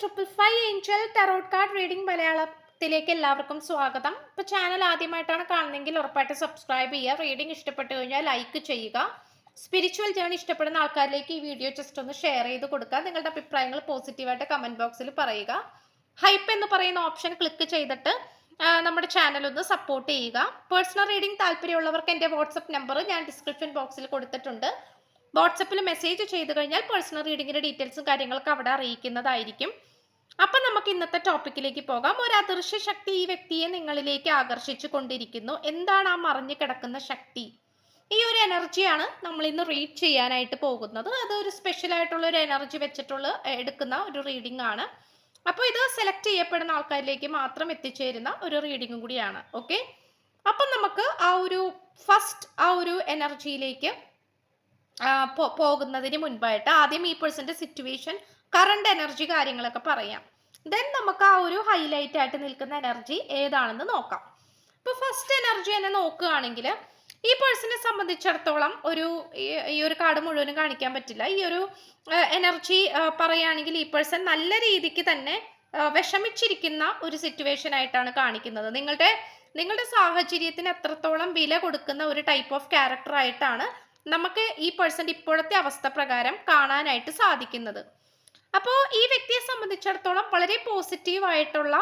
Triple five angel tarot card reading മലയാളത്തിലേക്ക് എല്ലാവർക്കും സ്വാഗതം. ഇപ്പോൾ ചാനൽ ആദ്യമായിട്ടാണ് കാണുന്നതെങ്കിൽ ഉറപ്പായിട്ട് സബ്സ്ക്രൈബ് ചെയ്യുക. റീഡിംഗ് ഇഷ്ടപ്പെട്ടു കഴിഞ്ഞാൽ ലൈക്ക് ചെയ്യുക. സ്പിരിച്വൽ ജേണി ഇഷ്ടപ്പെടുന്ന ആൾക്കാരിലേക്ക് ഈ വീഡിയോ ജസ്റ്റ് ഒന്ന് ഷെയർ ചെയ്ത് കൊടുക്കുക. നിങ്ങളുടെ അഭിപ്രായങ്ങൾ പോസിറ്റീവായിട്ട് കമന്റ് ബോക്സിൽ പറയുക. ഹൈപ്പ് എന്ന് പറയുന്ന ഓപ്ഷൻ ക്ലിക്ക് ചെയ്തിട്ട് നമ്മുടെ ചാനൽ ഒന്ന് സപ്പോർട്ട് ചെയ്യുക. പേഴ്സണൽ റീഡിംഗ് താല്പര്യമുള്ളവർക്ക് എന്റെ വാട്സപ്പ് നമ്പർ ഞാൻ ഡിസ്ക്രിപ്ഷൻ ബോക്സിൽ കൊടുത്തിട്ടുണ്ട്. വാട്സപ്പിൽ മെസ്സേജ് ചെയ്ത് കഴിഞ്ഞാൽ പേഴ്സണൽ റീഡിങ്ങിന്റെ ഡീറ്റെയിൽസും കാര്യങ്ങളൊക്കെ അവിടെ അറിയിക്കുന്നതായിരിക്കും. അപ്പം നമുക്ക് ഇന്നത്തെ ടോപ്പിക്കിലേക്ക് പോകാം. ഒരു അദൃശ്യ ശക്തി ഈ വ്യക്തിയെ നിങ്ങളിലേക്ക് ആകർഷിച്ചു കൊണ്ടിരിക്കുന്നു. എന്താണ് ആ മറിഞ്ഞു കിടക്കുന്ന ശക്തി? ഈ ഒരു എനർജിയാണ് നമ്മൾ ഇന്ന് റീഡ് ചെയ്യാനായിട്ട് പോകുന്നത്. അത് ഒരു സ്പെഷ്യൽ ആയിട്ടുള്ള ഒരു എനർജി വെച്ചിട്ടുള്ള എടുക്കുന്ന ഒരു റീഡിംഗ് ആണ്. അപ്പോൾ ഇത് സെലക്ട് ചെയ്യപ്പെടുന്ന ആൾക്കാരിലേക്ക് മാത്രം എത്തിച്ചേരുന്ന ഒരു റീഡിംഗും കൂടിയാണ്. ഓക്കെ അപ്പം നമുക്ക് ആ ഒരു ഫസ്റ്റ് ആ ഒരു എനർജിയിലേക്ക് പോകുന്നതിന് മുൻപായിട്ട് ആദ്യം ഈ പേഴ്സന്റെ സിറ്റുവേഷൻ കറണ്ട് എനർജി കാര്യങ്ങളൊക്കെ പറയാം. ദെൻ നമുക്ക് ആ ഒരു ഹൈലൈറ്റ് ആയിട്ട് നിൽക്കുന്ന എനർജി ഏതാണെന്ന് നോക്കാം. ഇപ്പോൾ ഫസ്റ്റ് എനർജി തന്നെ നോക്കുകയാണെങ്കിൽ ഈ പേഴ്സണെ സംബന്ധിച്ചിടത്തോളം ഒരു ഈ- ഒരു കാർഡ് മുഴുവനും കാണിക്കാൻ പറ്റില്ല. ഈ ഒരു എനർജി പറയുകയാണെങ്കിൽ ഈ പേഴ്സൺ നല്ല രീതിക്ക് തന്നെ വിഷമിച്ചിരിക്കുന്ന ഒരു സിറ്റുവേഷൻ ആയിട്ടാണ് കാണിക്കുന്നത്. നിങ്ങളുടെ നിങ്ങളുടെ സാഹചര്യത്തിന് എത്രത്തോളം വില കൊടുക്കുന്ന ഒരു ടൈപ്പ് ഓഫ് ക്യാരക്ടർ ആയിട്ടാണ് നമുക്ക് ഈ പേഴ്സന്റെ ഇപ്പോഴത്തെ അവസ്ഥ പ്രകാരം കാണാനായിട്ട് സാധിക്കുന്നത്. അപ്പോൾ ഈ വ്യക്തിയെ സംബന്ധിച്ചിടത്തോളം വളരെ പോസിറ്റീവ് ആയിട്ടുള്ള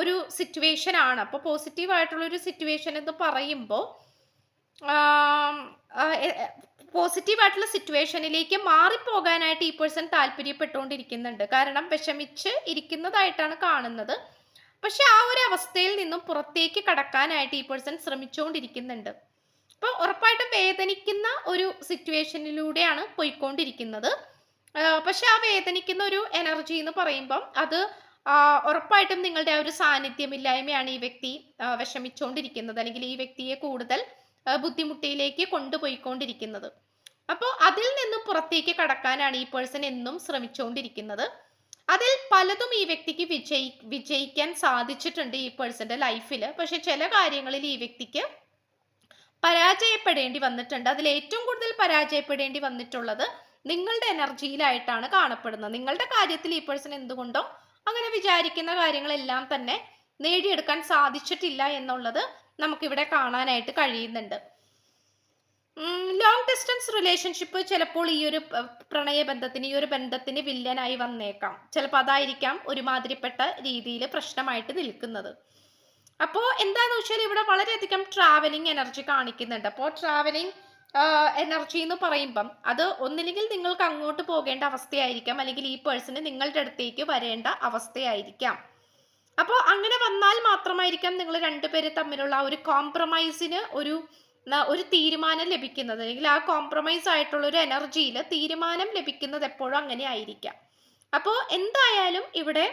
ഒരു സിറ്റുവേഷൻ ആണ്. അപ്പോൾ പോസിറ്റീവ് ആയിട്ടുള്ള ഒരു സിറ്റുവേഷൻ എന്ന് പറയുമ്പോൾ പോസിറ്റീവ് ആയിട്ടുള്ള സിറ്റുവേഷനിലേക്ക് മാറിപ്പോകാനായിട്ട് ഈ പേഴ്സൺ താല്പര്യപ്പെട്ടുകൊണ്ടിരിക്കുന്നുണ്ട്. കാരണം വിഷമിച്ച് ഇരിക്കുന്നതായിട്ടാണ് കാണുന്നത്. പക്ഷെ ആ ഒരു അവസ്ഥയിൽ നിന്നും പുറത്തേക്ക് കടക്കാനായിട്ട് ഈ പേഴ്സൺ ശ്രമിച്ചുകൊണ്ടിരിക്കുന്നുണ്ട്. അപ്പോൾ ഉറപ്പായിട്ടും വേദനിക്കുന്ന ഒരു സിറ്റുവേഷനിലൂടെയാണ് പോയിക്കൊണ്ടിരിക്കുന്നത്. പക്ഷെ ആ വേദനിക്കുന്ന ഒരു എനർജി എന്ന് പറയുമ്പം അത് ഉറപ്പായിട്ടും നിങ്ങളുടെ ആ ഒരു സാന്നിധ്യമില്ലായ്മയാണ് ഈ വ്യക്തി വിഷമിച്ചുകൊണ്ടിരിക്കുന്നത് അല്ലെങ്കിൽ ഈ വ്യക്തിയെ കൂടുതൽ ബുദ്ധിമുട്ടിയിലേക്ക് കൊണ്ടുപോയിക്കൊണ്ടിരിക്കുന്നത്. അപ്പോൾ അതിൽ നിന്നും പുറത്തേക്ക് കടക്കാനാണ് ഈ പേഴ്സൺ എന്നും ശ്രമിച്ചുകൊണ്ടിരിക്കുന്നത് അതിൽ പലതും ഈ വ്യക്തിക്ക് വിജയി വിജയിക്കാൻ സാധിച്ചിട്ടുണ്ട് ഈ പേഴ്സന്റെ ലൈഫിൽ പക്ഷെ ചില കാര്യങ്ങളിൽ ഈ വ്യക്തിക്ക് പരാജയപ്പെടേണ്ടി വന്നിട്ടുണ്ട്. അതിൽ ഏറ്റവും കൂടുതൽ പരാജയപ്പെടേണ്ടി വന്നിട്ടുള്ളത് നിങ്ങളുടെ എനർജിയിലായിട്ടാണ് കാണപ്പെടുന്നത്. നിങ്ങളുടെ കാര്യത്തിൽ ഈ പേഴ്സൺ എന്തുകൊണ്ടോ അങ്ങനെ വിചാരിക്കുന്ന കാര്യങ്ങളെല്ലാം തന്നെ നേടിയെടുക്കാൻ സാധിച്ചിട്ടില്ല എന്നുള്ളത് നമുക്കിവിടെ കാണാനായിട്ട് കഴിയുന്നുണ്ട്. ലോങ് ഡിസ്റ്റൻസ് റിലേഷൻഷിപ്പ് ചിലപ്പോൾ ഈ ഒരു പ്രണയ പ്രണയബന്ധത്തിന് ഈ ഒരു ബന്ധത്തിന് വില്ലനായി വന്നേക്കാം. ചിലപ്പോൾ അതായിരിക്കാം ഒരുമാതിരിപ്പെട്ട രീതിയിൽ പ്രശ്നമായിട്ട് നിൽക്കുന്നത്. അപ്പോൾ എന്താന്ന് വെച്ചാൽ ഇവിടെ വളരെയധികം ട്രാവലിംഗ് എനർജി കാണിക്കുന്നുണ്ട്. അപ്പോൾ ട്രാവലിംഗ് എനർജി എന്ന് പറയുമ്പം അത് ഒന്നില്ലെങ്കിൽ നിങ്ങൾക്ക് അങ്ങോട്ട് പോകേണ്ട അവസ്ഥയായിരിക്കാം. അല്ലെങ്കിൽ ഈ പേഴ്സണ് നിങ്ങളുടെ അടുത്തേക്ക് വരേണ്ട അവസ്ഥയായിരിക്കാം. അപ്പോൾ അങ്ങനെ വന്നാൽ മാത്രമായിരിക്കാം നിങ്ങൾ രണ്ടുപേരും തമ്മിലുള്ള ഒരു കോംപ്രമൈസിന് ഒരു ഒരു തീരുമാനം ലഭിക്കുന്നത്. അല്ലെങ്കിൽ ആ കോംപ്രമൈസ് ആയിട്ടുള്ള ഒരു എനർജിയിൽ തീരുമാനം ലഭിക്കുന്നത് എപ്പോഴും അങ്ങനെ ആയിരിക്കാം. അപ്പോൾ എന്തായാലും ഇവിടെ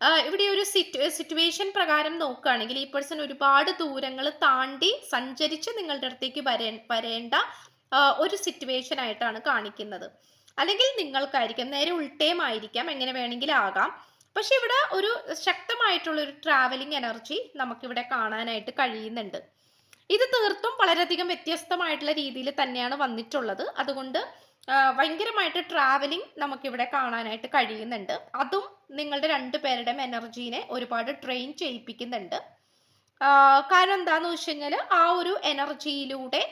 ഇവിടെ ഒരു സിറ്റു സിറ്റുവേഷൻ പ്രകാരം നോക്കുകയാണെങ്കിൽ ഈ പേഴ്സൺ ഒരുപാട് ദൂരങ്ങൾ താണ്ടി സഞ്ചരിച്ച് നിങ്ങളുടെ അടുത്തേക്ക് വരേ വരേണ്ട ഒരു സിറ്റുവേഷൻ ആയിട്ടാണ് കാണിക്കുന്നത്. അല്ലെങ്കിൽ നിങ്ങൾക്കായിരിക്കാം നേരെ ഉൾട്ടയും ആയിരിക്കാം എങ്ങനെ വേണമെങ്കിലും ആകാം. പക്ഷെ ഇവിടെ ഒരു ശക്തമായിട്ടുള്ള ഒരു ട്രാവലിംഗ് എനർജി നമുക്കിവിടെ കാണാനായിട്ട് കഴിയുന്നുണ്ട്. ഇത് തീർത്തും വളരെയധികം വ്യത്യസ്തമായിട്ടുള്ള രീതിയിൽ തന്നെയാണ് വന്നിട്ടുള്ളത്. അതുകൊണ്ട് ഭയങ്കരമായിട്ട് ട്രാവലിംഗ് നമുക്കിവിടെ കാണാനായിട്ട് കഴിയുന്നുണ്ട്. അതും നിങ്ങളുടെ രണ്ടു പേരുടെയും എനർജീനെ ഒരുപാട് ട്രെയിൻ ചെയ്യിപ്പിക്കുന്നുണ്ട്. കാരണം എന്താന്ന് വെച്ച് കഴിഞ്ഞാൽ ആ ഒരു എനർജിയിലൂടെ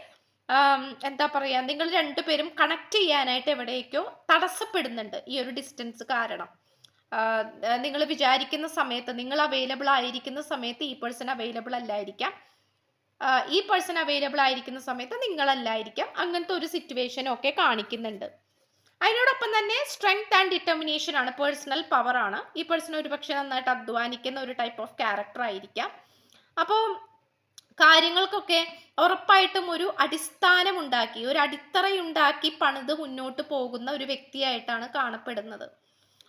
എന്താ പറയുക നിങ്ങൾ രണ്ടുപേരും കണക്ട് ചെയ്യാനായിട്ട് എവിടേക്കോ തടസ്സപ്പെടുന്നുണ്ട് ഈ ഒരു ഡിസ്റ്റൻസ് കാരണം. നിങ്ങൾ വിചാരിക്കുന്ന സമയത്ത് നിങ്ങൾ അവൈലബിൾ ആയിരിക്കുന്ന സമയത്ത് ഈ പേഴ്സൺ അവൈലബിൾ അല്ലായിരിക്കാം. ഈ പേഴ്സൺ അവൈലബിൾ ആയിരിക്കുന്ന സമയത്ത് നിങ്ങളല്ലായിരിക്കാം. അങ്ങനത്തെ ഒരു സിറ്റുവേഷൻ ഒക്കെ കാണിക്കുന്നുണ്ട്. അതിനോടൊപ്പം തന്നെ സ്ട്രെങ്ത് ആൻഡ് ഡിറ്റർമിനേഷൻ ആണ് പേഴ്സണൽ പവർ ആണ്. ഈ പേഴ്സൺ ഒരു പക്ഷെ നന്നായിട്ട് അധ്വാനിക്കുന്ന ഒരു ടൈപ്പ് ഓഫ് ക്യാരക്ടർ ആയിരിക്കാം. അപ്പോൾ കാര്യങ്ങൾക്കൊക്കെ ഉറപ്പായിട്ടും ഒരു അടിസ്ഥാനം ഉണ്ടാക്കി ഒരു അടിത്തറയുണ്ടാക്കി പണിത് മുന്നോട്ട് പോകുന്ന ഒരു വ്യക്തിയായിട്ടാണ് കാണപ്പെടുന്നത്.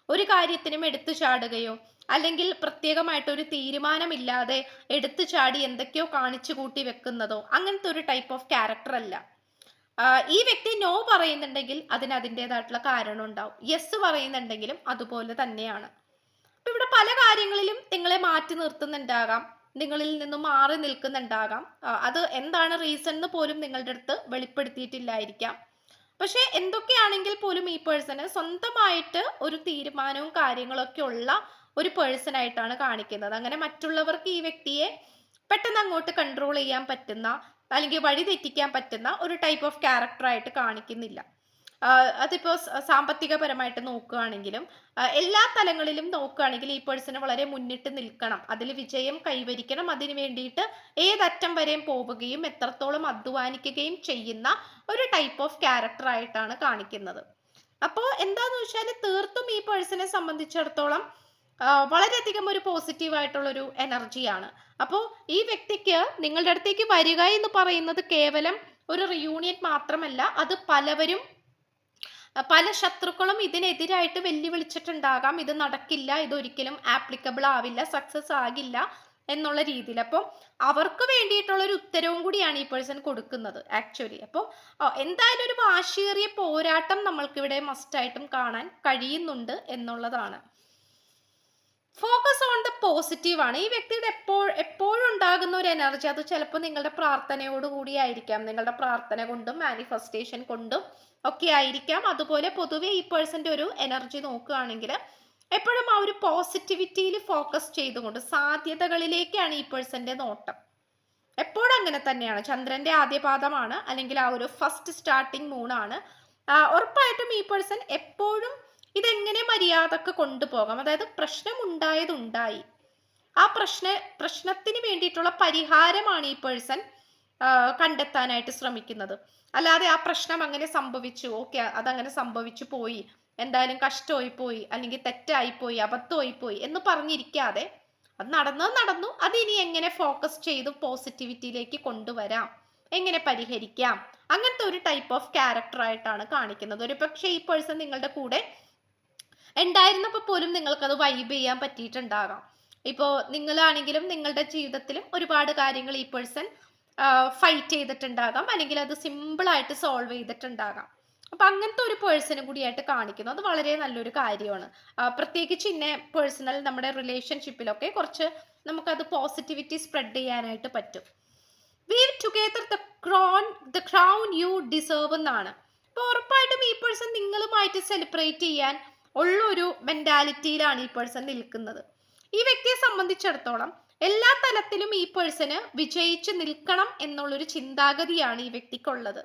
ഒരു കാര്യത്തിനും എടുത്തു ചാടുകയോ അല്ലെങ്കിൽ പ്രത്യേകമായിട്ട് ഒരു തീരുമാനമില്ലാതെ എടുത്തു ചാടി എന്തൊക്കെയോ കാണിച്ചു കൂട്ടി വെക്കുന്നതോ അങ്ങനത്തെ ഒരു ടൈപ്പ് ഓഫ് ക്യാരക്ടർ അല്ല. ഈ വ്യക്തി നോ പറയുന്നുണ്ടെങ്കിൽ അതിന് അതിന്റെതായിട്ടുള്ള കാരണം ഉണ്ടാവും യെസ് പറയുന്നുണ്ടെങ്കിലും അതുപോലെ തന്നെയാണ്. അപ്പൊ ഇവിടെ പല കാര്യങ്ങളിലും നിങ്ങളെ മാറ്റി നിർത്തുന്നുണ്ടാകാം. നിങ്ങളിൽ നിന്നും മാറി നിൽക്കുന്നുണ്ടാകാം. അത് എന്താണ് റീസൺ എന്ന് പോലും നിങ്ങളുടെ അടുത്ത് വെളിപ്പെടുത്തിയിട്ടില്ലായിരിക്കാം. പക്ഷെ എന്തൊക്കെയാണെങ്കിൽ പോലും ഈ പേഴ്സണ് സ്വന്തമായിട്ട് ഒരു തീരുമാനവും കാര്യങ്ങളൊക്കെ ഉള്ള ഒരു പേഴ്സൺ ആയിട്ടാണ് കാണിക്കുന്നത്. അങ്ങനെ മറ്റുള്ളവർക്ക് ഈ വ്യക്തിയെ പെട്ടെന്ന് അങ്ങോട്ട് കൺട്രോൾ ചെയ്യാൻ പറ്റുന്ന അല്ലെങ്കിൽ വഴി തെറ്റിക്കാൻ പറ്റുന്ന ഒരു ടൈപ്പ് ഓഫ് ക്യാരക്ടറായിട്ട് കാണിക്കുന്നില്ല. അതിപ്പോ സാമ്പത്തികപരമായിട്ട് നോക്കുകയാണെങ്കിലും എല്ലാ തലങ്ങളിലും നോക്കുകയാണെങ്കിൽ ഈ പേഴ്സണ് വളരെ മുന്നിട്ട് നിൽക്കണം. അതിൽ വിജയം കൈവരിക്കണം. അതിനു വേണ്ടിയിട്ട് ഏതറ്റം വരെയും പോവുകയും എത്രത്തോളം അധ്വാനിക്കുകയും ചെയ്യുന്ന ഒരു ടൈപ്പ് ഓഫ് ക്യാരക്ടർ ആയിട്ടാണ് കാണിക്കുന്നത്. അപ്പോൾ എന്താന്ന് വെച്ചാൽ തീർത്തും ഈ പേഴ്സണെ സംബന്ധിച്ചിടത്തോളം വളരെയധികം ഒരു പോസിറ്റീവ് ആയിട്ടുള്ളൊരു എനർജിയാണ് അപ്പോൾ ഈ വ്യക്തിക്ക് നിങ്ങളുടെ അടുത്തേക്ക് വരിക എന്ന് പറയുന്നത് കേവലം ഒരു റിയൂണിയൻ മാത്രമല്ല അത് പലവരും പല ശത്രുക്കളും ഇതിനെതിരായിട്ട് വെല്ലുവിളിച്ചിട്ടുണ്ടാകാം. ഇത് നടക്കില്ല ഇതൊരിക്കലും ആപ്ലിക്കബിൾ ആവില്ല സക്സസ് ആകില്ല എന്നുള്ള രീതിയിൽ. അപ്പോൾ അവർക്ക് വേണ്ടിയിട്ടുള്ള ഒരു ഉത്തരവും കൂടിയാണ് ഈ പേഴ്സൺ കൊടുക്കുന്നത് ആക്ച്വലി അപ്പോൾ എന്തായാലും ഒരു വാശിയേറിയ പോരാട്ടം നമ്മൾക്കിവിടെ മസ്റ്റായിട്ടും കാണാൻ കഴിയുന്നുണ്ട് എന്നുള്ളതാണ്. ഫോക്കസ് ഓൺ ദ പോസിറ്റീവ് ആണ്. ഈ വ്യക്തിയുടെ എപ്പോൾ എപ്പോഴും ഉണ്ടാകുന്ന ഒരു എനർജി അത് ചിലപ്പോൾ നിങ്ങളുടെ പ്രാർത്ഥനയോട് കൂടിയായിരിക്കാം നിങ്ങളുടെ പ്രാർത്ഥന കൊണ്ടും മാനിഫെസ്റ്റേഷൻ കൊണ്ടും ഒക്കെ ആയിരിക്കാം. അതുപോലെ പൊതുവെ ഈ പേഴ്സന്റെ ഒരു എനർജി നോക്കുകയാണെങ്കിൽ എപ്പോഴും ആ ഒരു പോസിറ്റിവിറ്റിയിൽ ഫോക്കസ് ചെയ്തുകൊണ്ട് സാധ്യതകളിലേക്കാണ് ഈ പേഴ്സന്റെ നോട്ടം. എപ്പോഴും അങ്ങനെ തന്നെയാണ്. ചന്ദ്രന്റെ ആദ്യ പാദമാണ് അല്ലെങ്കിൽ ആ ഒരു ഫസ്റ്റ് സ്റ്റാർട്ടിങ് മൂണാണ് ഉറപ്പായിട്ടും ഈ പേഴ്സൺ എപ്പോഴും ഇതെങ്ങനെ മര്യാദയ്ക്ക് കൊണ്ടുപോകാം? അതായത് പ്രശ്നം ഉണ്ടായതുണ്ടായി ആ പ്രശ്ന പ്രശ്നത്തിന് വേണ്ടിയിട്ടുള്ള പരിഹാരമാണ് ഈ പേഴ്സൺ കണ്ടെത്താനായിട്ട് ശ്രമിക്കുന്നത്. അല്ലാതെ ആ പ്രശ്നം അങ്ങനെ സംഭവിച്ചു ഓക്കെ അതങ്ങനെ സംഭവിച്ചു പോയി. എന്തായാലും കഷ്ടമായി പോയി അല്ലെങ്കിൽ തെറ്റായി പോയി അബദ്ധമായി പോയി എന്ന് പറഞ്ഞിരിക്കാതെ അത് നടന്നത് നടന്നു. അത് ഇനി എങ്ങനെ ഫോക്കസ് ചെയ്ത് പോസിറ്റിവിറ്റിയിലേക്ക് കൊണ്ടുവരാം? എങ്ങനെ പരിഹരിക്കാം? അങ്ങനത്തെ ഒരു ടൈപ്പ് ഓഫ് ക്യാരക്ടർ ആയിട്ടാണ് കാണിക്കുന്നത്. ഒരു പക്ഷേ ഈ പേഴ്സൺ നിങ്ങളുടെ കൂടെ ഉണ്ടായിരുന്നപ്പോൾ പോലും നിങ്ങൾക്കത് വൈബ് ചെയ്യാൻ പറ്റിയിട്ടുണ്ടാകാം. ഇപ്പോൾ നിങ്ങളാണെങ്കിലും നിങ്ങളുടെ ജീവിതത്തിലും ഒരുപാട് കാര്യങ്ങൾ ഈ പേഴ്സൺ ഫൈറ്റ് ചെയ്തിട്ടുണ്ടാകാം. അല്ലെങ്കിൽ അത് സിമ്പിളായിട്ട് സോൾവ് ചെയ്തിട്ടുണ്ടാകാം. അപ്പം അങ്ങനത്തെ ഒരു പേഴ്സണും കൂടിയായിട്ട് കാണിക്കുന്നു. അത് വളരെ നല്ലൊരു കാര്യമാണ്. പ്രത്യേകിച്ച് ഇന്നെ പേഴ്സണൽ നമ്മുടെ റിലേഷൻഷിപ്പിലൊക്കെ കുറച്ച് നമുക്കത് പോസിറ്റിവിറ്റി സ്പ്രെഡ് ചെയ്യാനായിട്ട് പറ്റും. Weave together the crown the crown you deserve എന്നാണ്. അപ്പോൾ ഉറപ്പായിട്ടും ഈ പേഴ്സൺ നിങ്ങളുമായിട്ട് സെലിബ്രേറ്റ് ചെയ്യാൻ ഉള്ള ഒരു ഈ പേഴ്സൺ നിൽക്കുന്നത്. ഈ വ്യക്തിയെ സംബന്ധിച്ചിടത്തോളം എല്ലാ തലത്തിലും ഈ പേഴ്സണ് വിജയിച്ച് നിൽക്കണം എന്നുള്ളൊരു ചിന്താഗതിയാണ് ഈ വ്യക്തിക്കുള്ളത്.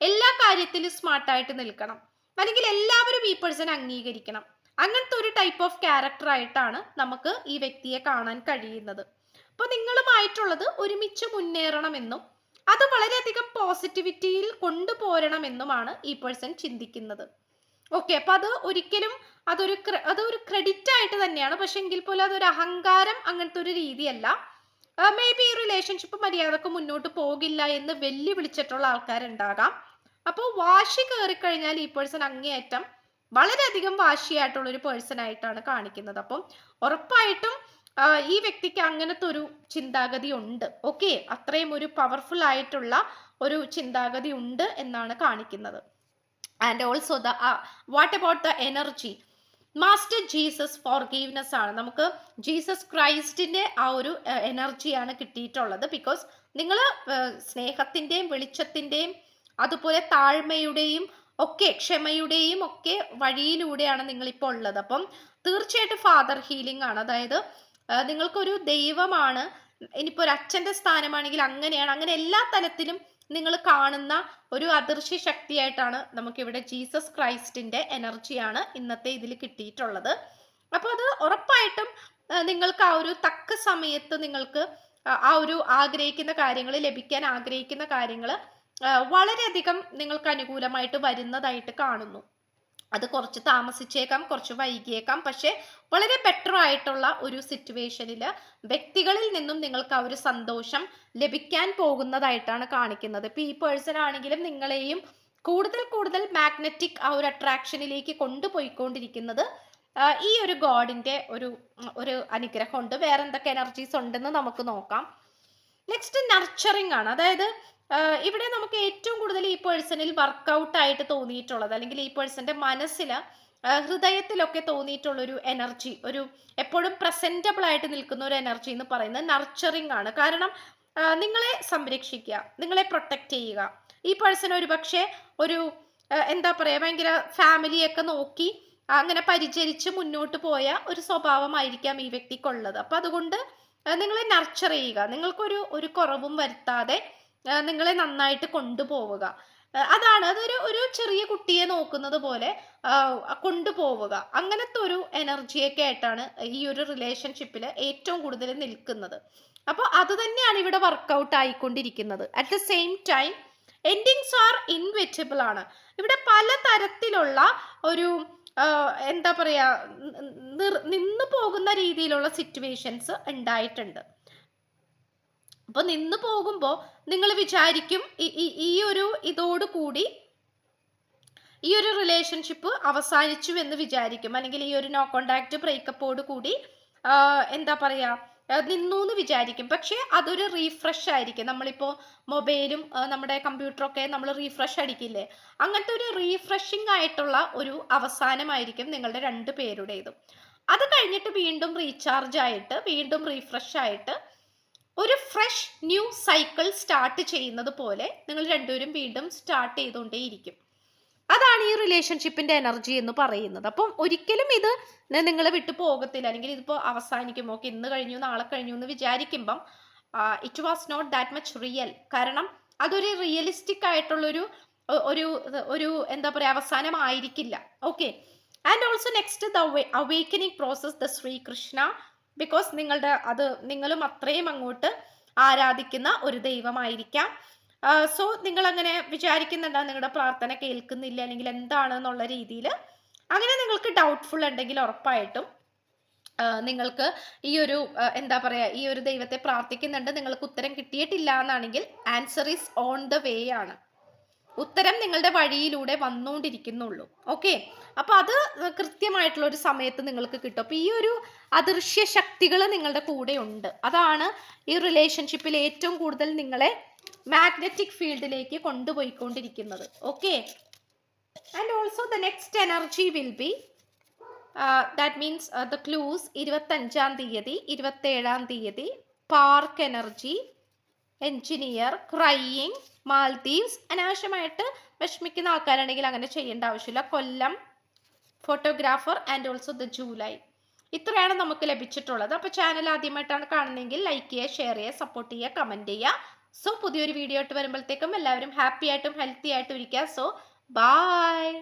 എല്ലാ കാര്യത്തിലും സ്മാർട്ടായിട്ട് നിൽക്കണം. അല്ലെങ്കിൽ എല്ലാവരും ഈ പേഴ്സനെ അംഗീകരിക്കണം. അങ്ങനത്തെ ഒരു ടൈപ്പ് ഓഫ് ക്യാരക്ടർ ആയിട്ടാണ് നമുക്ക് ഈ വ്യക്തിയെ കാണാൻ കഴിയുന്നത്. അപ്പോൾ നിങ്ങളുമായിട്ടുള്ളത് ഒരുമിച്ച് മുന്നേറണമെന്നും അത് വളരെയധികം പോസിറ്റിവിറ്റിയിൽ കൊണ്ടുപോരണമെന്നുമാണ് ഈ പേഴ്സൺ ചിന്തിക്കുന്നത്. ഓക്കെ അപ്പൊ അത് ഒരിക്കലും അതൊരു അതൊരു ക്രെഡിറ്റ് ആയിട്ട് തന്നെയാണ്. പക്ഷെ എങ്കിൽ പോലും അതൊരു അഹങ്കാരം അങ്ങനത്തെ ഒരു രീതിയല്ല. മേ ബി ഈ റിലേഷൻഷിപ്പ് മര്യാദയ്ക്ക് മുന്നോട്ട് പോകില്ല എന്ന് വെല്ലുവിളിച്ചിട്ടുള്ള ആൾക്കാരുണ്ടാകാം. അപ്പോൾ വാശി കയറിക്കഴിഞ്ഞാൽ ഈ പേഴ്സൺ അങ്ങേയറ്റം വളരെയധികം വാശിയായിട്ടുള്ള ഒരു പേഴ്സൺ ആയിട്ടാണ് കാണിക്കുന്നത്. അപ്പം ഉറപ്പായിട്ടും ഈ വ്യക്തിക്ക് അങ്ങനത്തെ ഒരു ചിന്താഗതി ഉണ്ട്. ഓക്കെ അത്രയും ഒരു പവർഫുൾ ആയിട്ടുള്ള ഒരു ചിന്താഗതി ഉണ്ട് എന്നാണ് കാണിക്കുന്നത്. And also the what about the energy master Jesus forgiveness ആണ്. നമുക്ക് ജീസസ് ക്രൈസ്റ്റിന്റെ ആ ഒരു എനർജിയാണ് കിട്ടിയിട്ടുള്ളത്. ബിക്കോസ് നിങ്ങൾ സ്നേഹത്തിന്റെയും വെളിച്ചത്തിന്റെയും അതുപോലെ താഴ്മയുടെയും ഒക്കെ ക്ഷമയുടെയും ഒക്കെ വഴിയിലൂടെയാണ് നിങ്ങളിപ്പോൾ ഉള്ളത്. അപ്പം തീർച്ചയായിട്ടും ഫാദർ ഹീലിംഗ് ആണ്. അതായത് ആ, നിങ്ങൾക്കൊരു ദൈവമാണ്. ഇനിയിപ്പോൾ ഒരു അച്ഛന്റെ സ്ഥാനമാണെങ്കിൽ അങ്ങനെയാണ്. അങ്ങനെ എല്ലാ തലത്തിലും നിങ്ങൾ കാണുന്ന ഒരു അദൃശ്യ ശക്തിയായിട്ടാണ് നമുക്കിവിടെ ജീസസ് ക്രൈസ്റ്റിന്റെ എനർജിയാണ് ഇന്നത്തെ ഇതിൽ കിട്ടിയിട്ടുള്ളത്. അപ്പോൾ അത് ഉറപ്പായിട്ടും നിങ്ങൾക്ക് ആ ഒരു തക്ക സമയത്ത് നിങ്ങൾക്ക് ആ- ഒരു ആഗ്രഹിക്കുന്ന കാര്യങ്ങൾ ലഭിക്കാൻ ആഗ്രഹിക്കുന്ന കാര്യങ്ങൾ വളരെയധികം നിങ്ങൾക്ക് അനുകൂലമായിട്ട് വരുന്നതായിട്ട് കാണുന്നു. അത് കുറച്ച് താമസിച്ചേക്കാം കുറച്ച് വൈകിയേക്കാം. പക്ഷേ വളരെ ബെറ്റർ ആയിട്ടുള്ള ഒരു സിറ്റുവേഷനിൽ വ്യക്തികളിൽ നിന്നും നിങ്ങൾക്ക് ആ ഒരു സന്തോഷം ലഭിക്കാൻ പോകുന്നതായിട്ടാണ് കാണിക്കുന്നത്. ഇപ്പൊ ഈ പേഴ്സൺ ആണെങ്കിലും നിങ്ങളെയും കൂടുതൽ കൂടുതൽ മാഗ്നറ്റിക് ആ ഒരു അട്രാക്ഷനിലേക്ക് കൊണ്ടുപോയിക്കൊണ്ടിരിക്കുന്നത് ഈ ഒരു ഗോഡിന്റെ ഒരു ഒരു അനുഗ്രഹം ഉണ്ട് വേറെ എന്തൊക്കെ എനർജീസ് ഉണ്ടെന്ന് നമുക്ക് നോക്കാം. നെക്സ്റ്റ് നർച്ചറിങ് ആണ്. അതായത് ഇവിടെ നമുക്ക് ഏറ്റവും കൂടുതൽ ഈ പേഴ്സണിൽ വർക്കൗട്ട് ആയിട്ട് തോന്നിയിട്ടുള്ളത് അല്ലെങ്കിൽ ഈ പേഴ്സന്റെ മനസ്സിൽ ഹൃദയത്തിലൊക്കെ തോന്നിയിട്ടുള്ള ഒരു എനർജി ഒരു എപ്പോഴും പ്രസന്റബിൾ ആയിട്ട് നിൽക്കുന്ന ഒരു എനർജി എന്ന് പറയുന്നത് നർച്ചറിങ് ആണ്. കാരണം നിങ്ങളെ സംരക്ഷിക്കുക നിങ്ങളെ പ്രൊട്ടക്റ്റ് ചെയ്യുക. ഈ പേഴ്സൺ ഒരു പക്ഷേ ഒരു എന്താ പറയുക ഭയങ്കര ഫാമിലിയൊക്കെ നോക്കി അങ്ങനെ പരിചരിച്ച് മുന്നോട്ട് പോയ ഒരു സ്വഭാവമായിരിക്കാം ഈ വ്യക്തിക്കുള്ളത്. അപ്പം അതുകൊണ്ട് നിങ്ങളെ നർച്ചർ ചെയ്യുക. നിങ്ങൾക്കൊരു ഒരു കുറവും വരുത്താതെ നിങ്ങളെ നന്നായിട്ട് കൊണ്ടുപോവുക. അതാണ് അതൊരു ഒരു ചെറിയ കുട്ടിയെ നോക്കുന്നത് പോലെ കൊണ്ടുപോവുക. അങ്ങനത്തെ ഒരു എനർജിയൊക്കെ ആയിട്ടാണ് ഈ ഒരു റിലേഷൻഷിപ്പിൽ ഏറ്റവും കൂടുതൽ നിൽക്കുന്നത്. അപ്പോൾ അത് തന്നെയാണ് ഇവിടെ workout ആയിക്കൊണ്ടിരിക്കുന്നത്. At the same time endings are inevitable ആണ്. ഇവിടെ പല തരത്തിലുള്ള ഒരു എന്താ പറയാ നിന്ന് നിന്നു പോകുന്ന രീതിയിലുള്ള സിറ്റുവേഷൻസ് ഉണ്ടായിട്ടുണ്ട്. അപ്പൊ നിന്ന് പോകുമ്പോൾ നിങ്ങൾ വിചാരിക്കും ഈ- ഒരു ഇതോട് ഒരു ഇതോടുകൂടി ഈ ഒരു റിലേഷൻഷിപ്പ് അവസാനിച്ചു എന്ന് വിചാരിക്കും. അല്ലെങ്കിൽ ഈ ഒരു നോ കോണ്ടാക്ട് ബ്രേക്കപ്പോട് കൂടി എന്താ പറയാ നിന്നു എന്ന് വിചാരിക്കും. പക്ഷേ അതൊരു റീഫ്രഷ് ആയിരിക്കും. നമ്മളിപ്പോൾ മൊബൈലും നമ്മുടെ കമ്പ്യൂട്ടറൊക്കെ നമ്മൾ റീഫ്രഷ് അടിക്കില്ലേ? അങ്ങനത്തെ ഒരു റീഫ്രഷിംഗ് ആയിട്ടുള്ള ഒരു അവസാനമായിരിക്കും നിങ്ങളുടെ രണ്ട് പേരുടേതും. അത് കഴിഞ്ഞിട്ട് വീണ്ടും റീചാർജ് ആയിട്ട് വീണ്ടും റീഫ്രഷ് ആയിട്ട് ഒരു ഫ്രഷ് ന്യൂ സൈക്കിൾ സ്റ്റാർട്ട് ചെയ്യുന്നത് പോലെ നിങ്ങൾ രണ്ടുപേരും വീണ്ടും സ്റ്റാർട്ട് ചെയ്തുകൊണ്ടേയിരിക്കും. അതാണ് ഈ റിലേഷൻഷിപ്പിന്റെ എനർജി എന്ന് പറയുന്നത്. അപ്പം ഒരിക്കലും ഇത് നിങ്ങളെ വിട്ടു പോകത്തില്ല. അല്ലെങ്കിൽ ഇതിപ്പോൾ അവസാനിക്കും ഓക്കെ ഇന്ന് കഴിഞ്ഞു നാളെ കഴിഞ്ഞു എന്ന് വിചാരിക്കുമ്പം it was not that much real കാരണം അതൊരു റിയലിസ്റ്റിക് ആയിട്ടുള്ളൊരു ഒരു ഒരു എന്താ പറയുക അവസാനമായിരിക്കില്ല. Okay. And also next the awakening process the Srikrishna because നിങ്ങളുടെ അത് നിങ്ങളും അത്രയും അങ്ങോട്ട് ആരാധിക്കുന്ന ഒരു ദൈവമായിരിക്കാം. സോ നിങ്ങൾ അങ്ങനെ വിചാരിക്കുന്നുണ്ടോ? നിങ്ങളുടെ പ്രാർത്ഥന കേൾക്കുന്നില്ല അല്ലെങ്കിൽ എന്താണ് എന്നുള്ള രീതിയിൽ. അങ്ങനെ നിങ്ങൾക്ക് ഡൗട്ട്ഫുൾ ഉണ്ടെങ്കിൽ ഉറപ്പായിട്ടും നിങ്ങൾക്ക് ഈ ഒരു എന്താ പറയുക ഈ ഒരു ദൈവത്തെ പ്രാർത്ഥിക്കുന്നുണ്ട്. നിങ്ങൾക്ക് ഉത്തരം കിട്ടിയിട്ടില്ല എന്നാണെങ്കിൽ answer is on the way ആണ്. ഉത്തരം നിങ്ങളുടെ വഴിയിലൂടെ വന്നുകൊണ്ടിരിക്കുന്നുള്ളൂ ഓക്കെ അപ്പൊ അത് കൃത്യമായിട്ടുള്ള ഒരു സമയത്ത് നിങ്ങൾക്ക് കിട്ടും. അപ്പൊ ഈ ഒരു അദൃശ്യ ശക്തികൾ നിങ്ങളുടെ കൂടെ ഉണ്ട് അതാണ് ഈ റിലേഷൻഷിപ്പിൽ ഏറ്റവും കൂടുതൽ നിങ്ങളെ മാഗ്നറ്റിക് ഫീൽഡിലേക്ക് കൊണ്ടുപോയിക്കൊണ്ടിരിക്കുന്നത്. Okay and also the next energy will be that means the clues ഇരുപത്തഞ്ചാം തീയതി ഇരുപത്തേഴാം തീയതി park energy engineer crying Maldives അനാവശ്യമായിട്ട് വിഷമിക്കുന്ന ആൾക്കാരാണെങ്കിൽ അങ്ങനെ ചെയ്യേണ്ട ആവശ്യമില്ല. കൊല്ലം photographer and also the July. ഇത്രയാണ് നമുക്ക് ലഭിച്ചിട്ടുള്ളത്. അപ്പോൾ ചാനൽ ആദ്യമായിട്ടാണ് കാണുന്നതെങ്കിൽ ലൈക്ക് ചെയ്യുക ഷെയർ ചെയ്യുക സപ്പോർട്ട് ചെയ്യുക കമന്റ് ചെയ്യുക. സോ പുതിയൊരു വീഡിയോ ആയിട്ട് വരുമ്പോഴത്തേക്കും എല്ലാവരും ഹാപ്പി ആയിട്ടും ഹെൽത്തി ആയിട്ടും ഇരിക്കുക. So bye